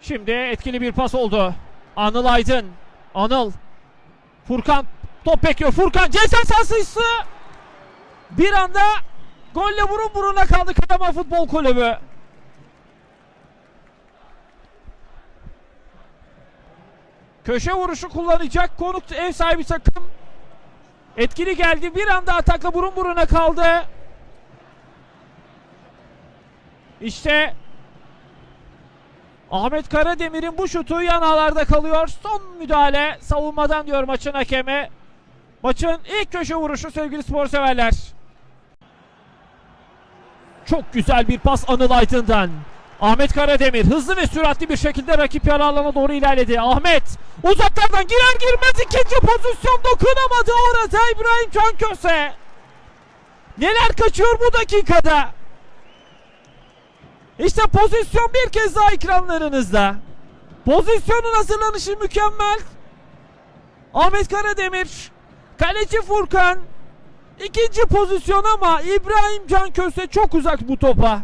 Şimdi etkili bir pas oldu. Anıl Aydın. Anıl. Furkan top bekliyor. Furkan ceza sahası bir anda golle burun buruna kaldı Karaman Futbol Kulübü. Köşe vuruşu kullanacak konuk ev sahibi takım. Etkili geldi. Bir anda atakla burun buruna kaldı. İşte Ahmet Karademir'in bu şutu yan ağlarda kalıyor. Son müdahale savunmadan diyor maçın hakemi. Maçın ilk köşe vuruşu sevgili spor severler. Çok güzel bir pas Anıl Aydın'dan. Ahmet Karademir hızlı ve süratli bir şekilde rakip yarı alana doğru ilerledi. Ahmet uzaklardan girer girmez ikinci pozisyon dokunamadı orada İbrahim Canköse. Neler kaçıyor bu dakikada? İşte pozisyon bir kez daha ekranlarınızda. Pozisyonun hazırlanışı mükemmel. Ahmet Karademir, kaleci Furkan, ikinci pozisyon ama İbrahim Canköse çok uzak bu topa.